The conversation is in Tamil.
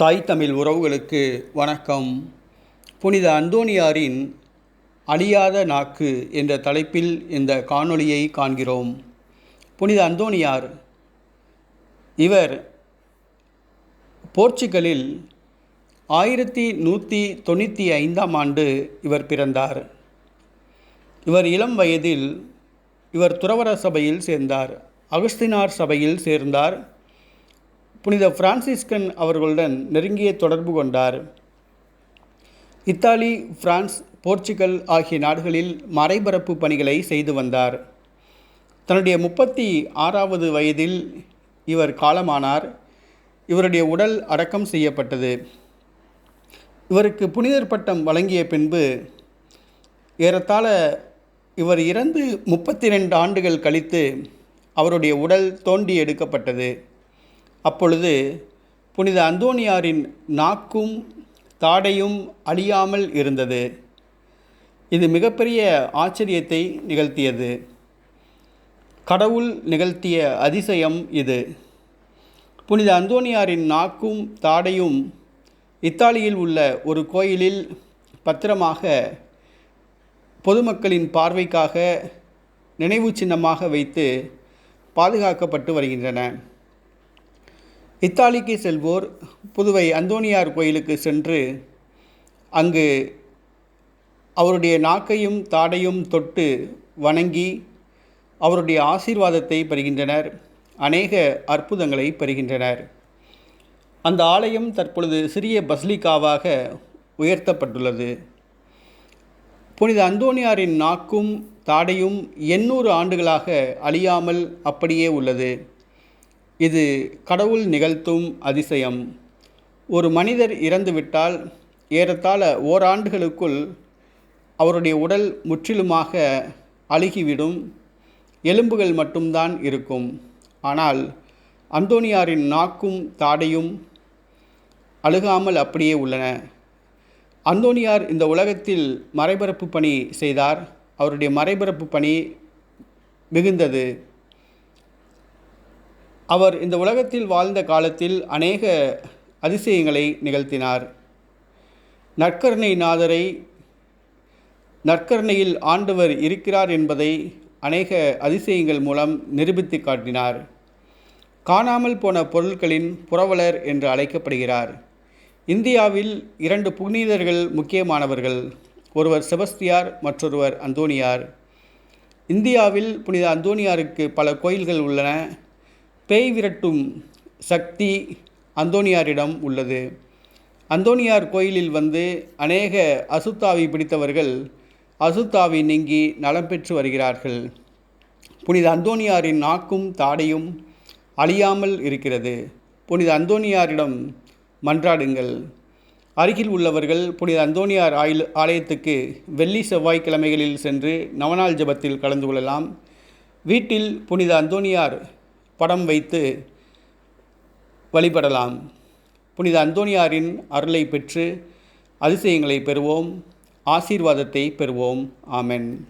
தாய் தமிழ் உறவுகளுக்கு வணக்கம். புனித அந்தோணியாரின் அழியாத நாக்கு என்ற தலைப்பில் இந்த காணொளியை காண்கிறோம். புனித அந்தோணியார் இவர் போர்ச்சுகலில் ஆயிரத்தி நூற்றி தொண்ணூற்றி ஐந்தாம் ஆண்டு இவர் பிறந்தார். இவர் இளம் வயதில் இவர் துறவர சபையில் சேர்ந்தார். அகஸ்தினார் சபையில் சேர்ந்தார். புனித பிரான்சிஸ்கன் அவர்களுடன் நெருங்கிய தொடர்பு கொண்டார். இத்தாலி பிரான்ஸ் போர்ச்சுகல் ஆகிய நாடுகளில் மறைபரப்பு பணிகளை செய்து வந்தார். தன்னுடைய முப்பத்தி ஆறாவது வயதில் இவர் காலமானார். இவருடைய உடல் அடக்கம் செய்யப்பட்டது. இவருக்கு புனிதர் பட்டம் வழங்கிய பின்பு ஏறத்தாழ இவர் இறந்து முப்பத்தி ரெண்டு ஆண்டுகள் கழித்து அவருடைய உடல் தோண்டி எடுக்கப்பட்டது. அப்பொழுது புனித அந்தோணியாரின் நாக்கும் தாடையும் அழியாமல் இருந்தது. இது மிகப்பெரிய ஆச்சரியத்தை நிகழ்த்தியது. கடவுள் நிகழ்த்திய அதிசயம் இது. புனித அந்தோணியாரின் நாக்கும் தாடையும் இத்தாலியில் உள்ள ஒரு கோயிலில் பத்திரமாக பொதுமக்களின் பார்வைக்காக நினைவு சின்னமாக வைத்து பாதுகாக்கப்பட்டு வருகின்றன. இத்தாலிக்கு செல்வோர் புதுவை அந்தோனியார் கோயிலுக்கு சென்று அங்கு அவருடைய நாக்கையும் தாடையும் தொட்டு வணங்கி அவருடைய ஆசீர்வாதத்தை பெறுகின்றனர் அநேக அற்புதங்களை பெறுகின்றனர். அந்த ஆலயம் தற்பொழுது சிறிய பஸ்லிகாவாக உயர்த்தப்பட்டுள்ளது. புனித அந்தோனியாரின் நாக்கும் தாடையும் எண்ணூறு ஆண்டுகளாக அழியாமல் அப்படியே உள்ளது. இது கடவுள் நிகழ்த்தும் அதிசயம். ஒரு மனிதர் இறந்துவிட்டால் ஏறத்தாழ ஓராண்டுகளுக்குள் அவருடைய உடல் முற்றிலுமாக அழுகிவிடும். எலும்புகள் மட்டும்தான் இருக்கும். ஆனால் அந்தோனியாரின் நாக்கும் தாடையும் அழுகாமல் அப்படியே உள்ளன. அந்தோனியார் இந்த உலகத்தில் மறைபரப்பு பணி செய்தார். அவருடைய மறைபரப்பு பணி மிகுந்தது. அவர் இந்த உலகத்தில் வாழ்ந்த காலத்தில் அநேக அதிசயங்களை நிகழ்த்தினார். நற்கருணை நாதரை நற்கருணையில் ஆண்டவர் இருக்கிறார் என்பதை அநேக அதிசயங்கள் மூலம் நிரூபித்து காட்டினார். காணாமல் போன பொருட்களின் புரவலர் என்று அழைக்கப்படுகிறார். இந்தியாவில் இரண்டு புனிதர்கள் முக்கியமானவர்கள் ஒருவர் செபஸ்தியார் மற்றொருவர் அந்தோனியார். இந்தியாவில் புனித அந்தோனியாருக்கு பல கோயில்கள் உள்ளன. பேய் விரட்டும் சக்தி அந்தோனியாரிடம் உள்ளது. அந்தோனியார் கோயிலில் வந்து அநேக அசுத்தாவி பிடித்தவர்கள் அசுத்தாவி நீங்கி நலம் பெற்று வருகிறார்கள். புனித அந்தோனியாரின் நாக்கும் தாடையும் அழியாமல் இருக்கிறது. புனித அந்தோனியாரிடம் மன்றாடுங்கள். அருகில் உள்ளவர்கள் புனித அந்தோனியார் ஆயில் ஆலயத்துக்கு வெள்ளி செவ்வாய்க்கிழமைகளில் சென்று நவநாள் ஜபத்தில் கலந்து கொள்ளலாம். வீட்டில் புனித அந்தோனியார் படம் வைத்து வழிபடலாம். புனித அந்தோனியாரின் அருளை பெற்று அதிசயங்களை பெறுவோம். ஆசீர்வாதத்தை பெறுவோம். ஆமென்.